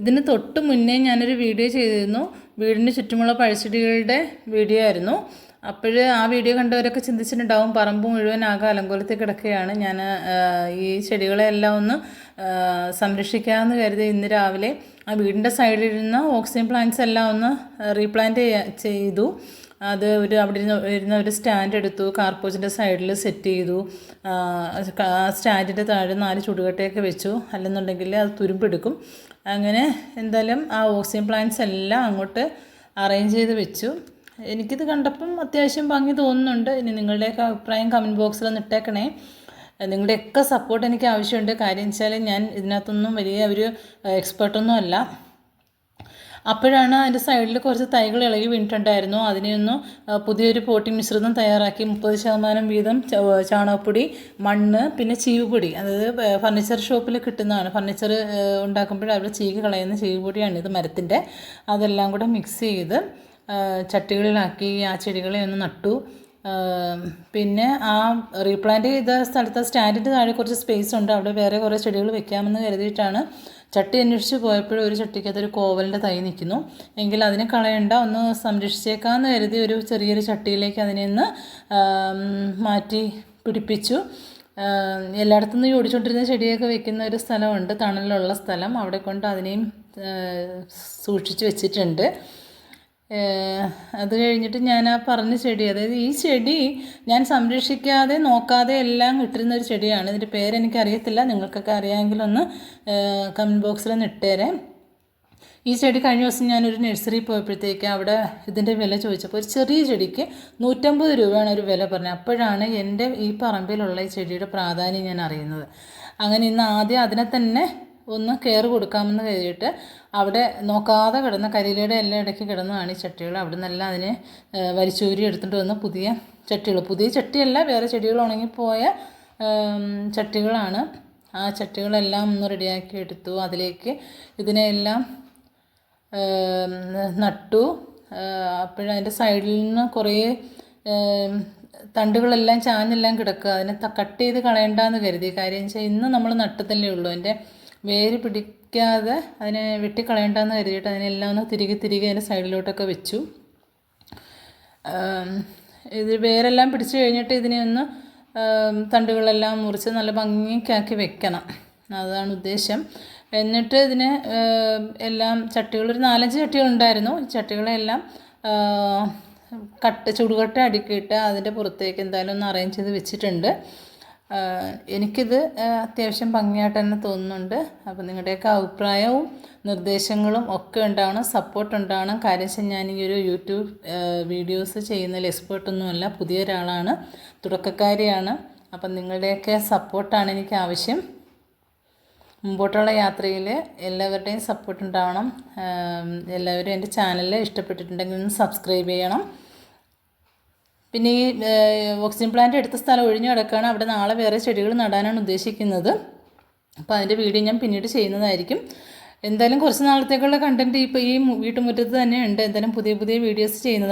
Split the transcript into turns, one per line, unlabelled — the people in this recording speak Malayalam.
ഇതിന് തൊട്ട് മുന്നേ ഞാനൊരു വീഡിയോ ചെയ്തിരുന്നു. വീടിന് ചുറ്റുമുള്ള പഴച്ചെടികളുടെ വീഡിയോ ആയിരുന്നു. അപ്പോൾ ആ വീഡിയോ കണ്ടവരൊക്കെ ചിന്തിച്ചിട്ടുണ്ടാവും പറമ്പ് മുഴുവൻ ആകെ അലങ്കോലത്തിൽ കിടക്കുകയാണ്. ഞാൻ ഈ ചെടികളെല്ലാം ഒന്ന് സംരക്ഷിക്കാമെന്ന് കരുതി ഇന്ന് രാവിലെ ആ വീടിന്റെ സൈഡിലിരുന്ന ഓക്സിജൻ പ്ലാന്റ്സ് എല്ലാം ഒന്ന് റീപ്ലാന്റ് ചെയ്തു. അത് ഒരു അവിടെ ഇരുന്ന് ഇരുന്ന ഒരു സ്റ്റാൻഡ് എടുത്തു കാർപ്പോച്ചിന്റെ സൈഡിൽ സെറ്റ് ചെയ്തു. ആ സ്റ്റാൻഡിന്റെ താഴെ നാല് ചുടുകട്ടയൊക്കെ വെച്ചു. അല്ലെന്നുണ്ടെങ്കിൽ അത് തുരുമ്പെടുക്കും അങ്ങനെ എന്തായാലും ആ ഓക്സിജൻ പ്ലാന്റ്സ് എല്ലാം അങ്ങോട്ട് അറേഞ്ച് ചെയ്ത് വെച്ചു. എനിക്കിത് കണ്ടപ്പം അത്യാവശ്യം ഭംഗി തോന്നുന്നുണ്ട്. ഇനി നിങ്ങളുടെയൊക്കെ അഭിപ്രായം കമന്റ് ബോക്സിൽ ഒന്ന് ഇട്ടേക്കണേ. നിങ്ങളുടെയൊക്കെ സപ്പോർട്ട് എനിക്ക് ആവശ്യമുണ്ട്. കാര്യം വെച്ചാൽ ഞാൻ ഇതിനകത്തൊന്നും വലിയ ഒരു എക്സ്പേർട്ടൊന്നും അല്ല. അപ്പോഴാണ് അതിന്റെ സൈഡിൽ കുറച്ച് തൈകൾ ഇളകി വീണിട്ടുണ്ടായിരുന്നു. അതിനെയൊന്ന് പുതിയൊരു പോട്ടി മിശ്രിതം തയ്യാറാക്കി. മുപ്പത് ശതമാനം വീതം ചാണകപ്പൊടി മണ്ണ് പിന്നെ ചീവുപൊടി. അതായത് ഫർണിച്ചർ ഷോപ്പിൽ കിട്ടുന്നതാണ്. ഫർണിച്ചർ ഉണ്ടാക്കുമ്പോൾ അവിടെ ചീകി കളയുന്ന ചീവുപൊടിയാണ് ഇത് മരത്തിന്റെ അതെല്ലാം കൂടെ മിക്സ് ചെയ്ത് ചട്ടികളിലാക്കി ആ ചെടികളെ ഒന്ന് നട്ടു. പിന്നെ ആ റീപ്ലാന്റ് ചെയ്ത സ്ഥലത്ത് സ്റ്റാൻഡിന്റെ താഴെ കുറച്ച് സ്പേസ് ഉണ്ട്. അവിടെ വേറെ കുറേ ചെടികൾ വെക്കാമെന്ന് കരുതിയിട്ടാണ് ചട്ടി അന്വേഷിച്ച് പോയപ്പോഴും ഒരു ചട്ടിക്കകത്ത് ഒരു കോവലിന്റെ തൈ നിൽക്കുന്നു. എങ്കിൽ അതിനെ കളയണ്ട ഒന്ന് സംരക്ഷിച്ചേക്കാമെന്ന് കരുതി ഒരു ചെറിയൊരു ചട്ടിയിലേക്ക് അതിനെ ഒന്ന് മാറ്റി പിടിപ്പിച്ചു. എല്ലായിടത്തു നിന്ന് ഓടിച്ചുകൊണ്ടിരുന്ന ചെടിയൊക്കെ വെക്കുന്ന ഒരു സ്ഥലമുണ്ട്. തണലുള്ള സ്ഥലം. അവിടെ കൊണ്ട് അതിനെയും സൂക്ഷിച്ചു വെച്ചിട്ടുണ്ട്. അത് കഴിഞ്ഞിട്ട് ഞാൻ ആ പറഞ്ഞ ചെടി അതായത് ഈ ചെടി ഞാൻ സംരക്ഷിക്കാതെ നോക്കാതെ എല്ലാം ഇട്ടിരുന്ന ഒരു ചെടിയാണ്. ഇതിന്റെ പേരെനിക്ക് അറിയത്തില്ല നിങ്ങൾക്കൊക്കെ അറിയാമെങ്കിൽ ഒന്ന് കമന്റ് ബോക്സിൽ ഒന്ന് ഇട്ടേരെ. ഈ ചെടി കഴിഞ്ഞ ദിവസം ഞാനൊരു നഴ്സറി പോയപ്പോഴത്തേക്ക് അവിടെ ഇതിന്റെ വില ചോദിച്ചപ്പോൾ ഒരു ചെറിയ ചെടിക്ക് നൂറ്റമ്പത് രൂപയാണ് ഒരു വില പറഞ്ഞത്. അപ്പോഴാണ് എന്റെ ഈ പറമ്പിലുള്ള ഈ ചെടിയുടെ പ്രാധാന്യം ഞാൻ അറിയുന്നത്. അങ്ങനെ ഇന്ന് ആദ്യം അതിനെ തന്നെ ഒന്ന് കെയർ കൊടുക്കാമെന്ന് കരുതിയിട്ട് അവിടെ നോക്കാതെ കിടന്ന കരിയിലയുടെ എല്ലാം ഇടയ്ക്ക് കിടന്നതാണ് ഈ ചട്ടികൾ. അവിടെ നിന്നെല്ലാം അതിനെ വലിച്ചൂരി എടുത്തിട്ട് വന്ന പുതിയ ചട്ടികൾ. പുതിയ ചട്ടിയല്ല വേറെ ചെടികൾ ഉണങ്ങിപ്പോയ പോയ ചട്ടികളാണ്. ആ ചട്ടികളെല്ലാം ഒന്ന് റെഡിയാക്കി എടുത്തു. അതിലേക്ക് ഇതിനെയെല്ലാം നട്ടു. അപ്പോഴതിന്റെ സൈഡിൽ നിന്ന് കുറേ തണ്ടുകളെല്ലാം ചാഞ്ഞെല്ലാം കിടക്കുക. അതിനെ കട്ട് ചെയ്ത് കളയണ്ടെന്ന് കരുതി. കാര്യം വെച്ചാൽ ഇന്ന് നമ്മൾ നട്ടത്തല്ലേ ഉള്ളൂ. അതിന്റെ വേര് പിടിക്കാതെ അതിനെ വെട്ടിക്കളയണ്ടെന്ന് കരുതിയിട്ട് അതിനെല്ലാം ഒന്ന് തിരികെ തിരികെ അതിന്റെ സൈഡിലോട്ടൊക്കെ വെച്ചു. ഇത് വേരെല്ലാം പിടിച്ചു കഴിഞ്ഞിട്ട് ഇതിനെ ഒന്ന് തണ്ടുകളെല്ലാം മുറിച്ച് നല്ല ഭംഗിക്കാക്കി വെക്കണം. അതാണ് ഉദ്ദേശം. എന്നിട്ട് ഇതിന് എല്ലാം ചട്ടികൾ ഒരു നാലഞ്ച് ചട്ടികളുണ്ടായിരുന്നു ഈ ചട്ടികളെല്ലാം കട്ട് ചുടുകട്ട അടുക്കിയിട്ട് അതിന്റെ പുറത്തേക്ക് എന്തായാലും ഒന്ന് അറേഞ്ച് ചെയ്ത് വെച്ചിട്ടുണ്ട്. എനിക്കിത് അത്യാവശ്യം ഭംഗിയായിട്ട് തന്നെ തോന്നുന്നുണ്ട്. അപ്പോൾ നിങ്ങളുടെയൊക്കെ അഭിപ്രായവും നിർദ്ദേശങ്ങളും ഒക്കെ ഉണ്ടാവണം സപ്പോർട്ട് ഉണ്ടാവണം. കാര്യം വെച്ചാൽ ഞാൻ ഈ ഒരു യൂട്യൂബ് വീഡിയോസ് ചെയ്യുന്നതിൽ എക്സ്പേർട്ടൊന്നുമല്ല പുതിയ ഒരാളാണ് തുടക്കക്കാരിയാണ്. അപ്പം നിങ്ങളുടെയൊക്കെ സപ്പോർട്ടാണ് എനിക്ക് ആവശ്യം. മുമ്പോട്ടുള്ള യാത്രയിൽ എല്ലാവരുടെയും സപ്പോർട്ട് ഉണ്ടാവണം. എല്ലാവരും എന്റെ ചാനൽ ഇഷ്ടപ്പെട്ടിട്ടുണ്ടെങ്കിൽ സബ്സ്ക്രൈബ് ചെയ്യണം. പിന്നെ ഈ ഓക്സിജൻ പ്ലാന്റ് എടുത്ത സ്ഥലം ഒഴിഞ്ഞു കിടക്കുകയാണ് അവിടെ നാളെ വേറെ ചെടികൾ നടാനാണ് ഉദ്ദേശിക്കുന്നത്. അപ്പോൾ അതിന്റെ വീഡിയോ ഞാൻ പിന്നീട് ചെയ്യുന്നതായിരിക്കും. എന്തായാലും കുറച്ച് നാളത്തേക്കുള്ള കണ്ടന്റ് ഇപ്പോൾ ഈ വീട്ടുമുറ്റത്ത് തന്നെ ഉണ്ട്. എന്തായാലും പുതിയ പുതിയ വീഡിയോസ് ചെയ്യുന്നത്